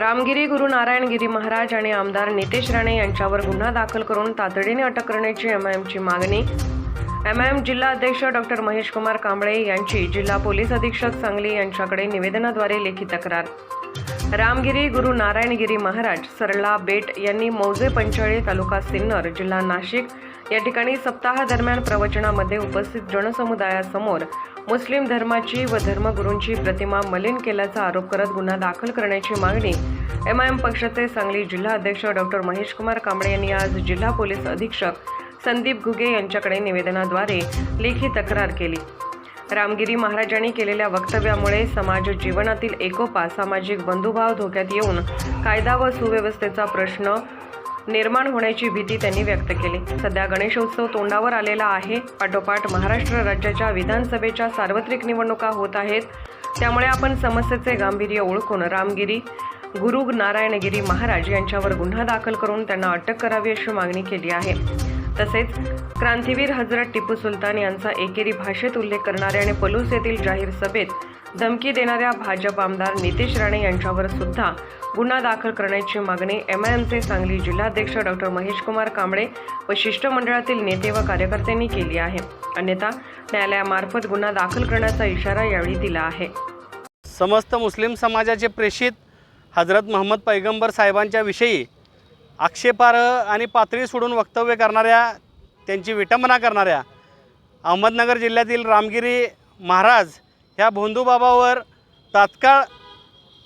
रामगिरी गुरु नारायणगिरी महाराज आणि आमदार नितेश राणे यांच्यावर गुन्हा दाखल करून तातडीने अटक करण्याची एम आय एमची मागणी. एम आय एम जिल्हा अध्यक्ष डॉक्टर महेश कुमार कांबळे यांची जिल्हा पोलीस अधीक्षक सांगली यांच्याकडे निवेदनाद्वारे लेखी तक्रार. रामगिरी गुरु नारायणगिरी महाराज सरला बेट यांनी मौजे पंचाळी तालुका सिन्नर जिल्हा नाशिक या ठिकाणी सप्ताहादरम्यान प्रवचनामध्ये उपस्थित जनसमुदायासमोर मुस्लिम धर्माची व धर्मगुरूंची प्रतिमा मलिन केल्याचा आरोप करत गुन्हा दाखल करण्याची मागणी एम आय एम पक्षाचे सांगली जिल्हा अध्यक्ष डॉक्टर महेश कुमार कांबळे यांनी आज जिल्हा पोलीस अधीक्षक संदीप घुगे यांच्याकडे निवेदनाद्वारे लेखी तक्रार केली. रामगिरी महाराजांनी केलेल्या वक्तव्यामुळे समाज जीवनातील एकोपा सामाजिक बंधुभाव धोक्यात येऊन कायदा व सुव्यवस्थेचा प्रश्न निर्माण होण्याची भीती त्यांनी व्यक्त केली. सध्या गणेशोत्सव तोंडावर आलेला आहे. पाठोपाठ महाराष्ट्र राज्याच्या विधानसभेच्या सार्वत्रिक निवडणुका होत आहेत. त्यामुळे आपण समस्येचे गांभीर्य ओळखून रामगिरी गुरु नारायणगिरी महाराज यांच्यावर गुन्हा दाखल करून त्यांना अटक करावी अशी मागणी केली आहे. तसेच क्रांतीवीर हजरत टिपू सुलतान यांचा एकेरी भाषेत उल्लेख करणाऱ्या आणि पलूस येथील जाहीर सभेत धमकी देणाऱ्या भाजप आमदार नितेश राणे यांच्यावर सुद्धा गुन्हा दाखल करण्याची मागणी एम आय एमचे सांगली जिल्हाध्यक्ष डॉक्टर महेशकुमार कांबळे व शिष्टमंडळातील नेते व कार्यकर्त्यांनी केली आहे. अन्यथा न्यायालयामार्फत गुन्हा दाखल करण्याचा इशारा यावेळी दिला आहे. समस्त मुस्लिम समाजाचे प्रेषित हजरत महम्मद पैगंबर साहेबांच्या विषयी आक्षेपार्ह आणि पातळी सोडून वक्तव्य करणाऱ्या त्यांची विटंबना करणाऱ्या अहमदनगर जिल्ह्यातील रामगिरी महाराज ह्या भोंदूबाबावर तात्काळ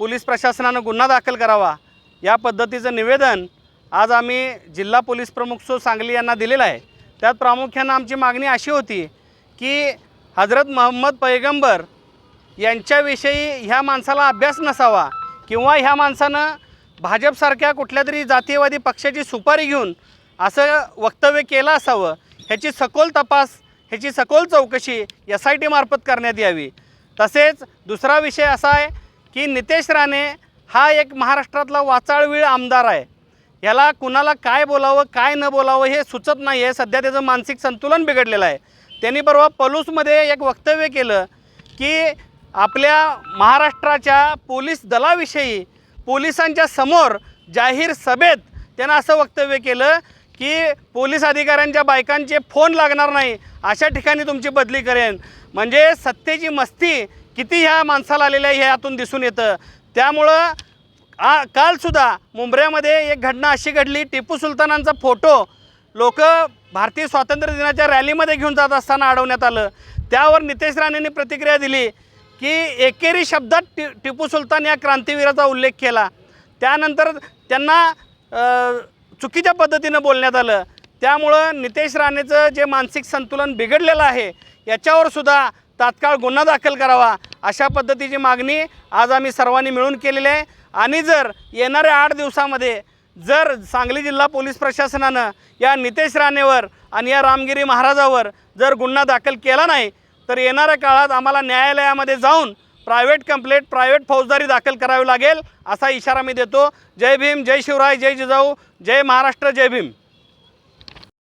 पोलीस प्रशासनानं गुन्हा दाखल करावा या पद्धतीचं निवेदन आज आम्ही जिल्हा पोलीस प्रमुख सो सांगली यांना दिलेलं आहे. त्यात प्रामुख्यानं आमची मागणी अशी होती की हजरत महम्मद पैगंबर यांच्याविषयी ह्या माणसाला अभ्यास नसावा किंवा ह्या माणसानं भाजपसारख्या कुठल्या तरी जातीयवादी पक्षाची सुपारी घेऊन असं वक्तव्य केलं असावं ह्याची सखोल तपास ह्याची सखोल चौकशी एस आय टीमार्फत करण्यात यावी. तसेच दुसरा विषय असा आहे की नितेश राणे हा एक महाराष्ट्रातला वाचाळवीळ आमदार आहे. याला कुणाला काय बोलावं काय न बोलावं हे सुचत नाही आहे सध्या त्याचं मानसिक संतुलन बिघडलेलं आहे. त्यांनी परवा पलूसमध्ये एक वक्तव्य केलं की आपल्या महाराष्ट्राच्या पोलीस दलाविषयी पोलिसांच्या समोर जाहीर सभेत त्यानं असं वक्तव्य केलं की पोलीस अधिकाऱ्यांच्या बायकांचे फोन लागणार नाही अशा ठिकाणी तुमची बदली करेन. म्हणजे सत्तेची मस्ती किती ह्या माणसाला आलेल्या आहे हे यातून दिसून येतं. त्यामुळं आ कालसुद्धा मुंबऱ्यामध्ये एक घटना अशी घडली टिपू सुलतानांचा फोटो लोक भारतीय स्वातंत्र्य दिनाच्या रॅलीमध्ये घेऊन जात असताना अडवण्यात आलं. त्यावर नितेश राणेंनी प्रतिक्रिया दिली की एकेरी शब्दात टि टिपू सुलतान या क्रांतीवीराचा उल्लेख केला. त्यानंतर त्यांना चुकीच्या पद्धतीनं बोलण्यात आलं. त्यामुळं नितेश राणेचं जे मानसिक संतुलन बिघडलेलं आहे याच्यावर सुद्धा तात्काळ गुन्हा दाखल करावा अशा पद्धतीची मागणी आज आम्ही सर्वांनी मिळून केलेली आहे. आणि जर येणाऱ्या आठ दिवसामध्ये जर सांगली जिल्हा पोलीस प्रशासनानं या नितेश राणेवर आणि या रामगिरी महाराजावर जर गुन्हा दाखल केला नाही तर येणाऱ्या काळात आम्हाला न्यायालयामध्ये जाऊन प्रायव्हेट कंप्लेंट प्रायव्हेट फौजदारी दाखल करावी लागेल असा इशारा मी देतो. जय भीम जय शिवराय जय जिजाऊ जय महाराष्ट्र जय भीम.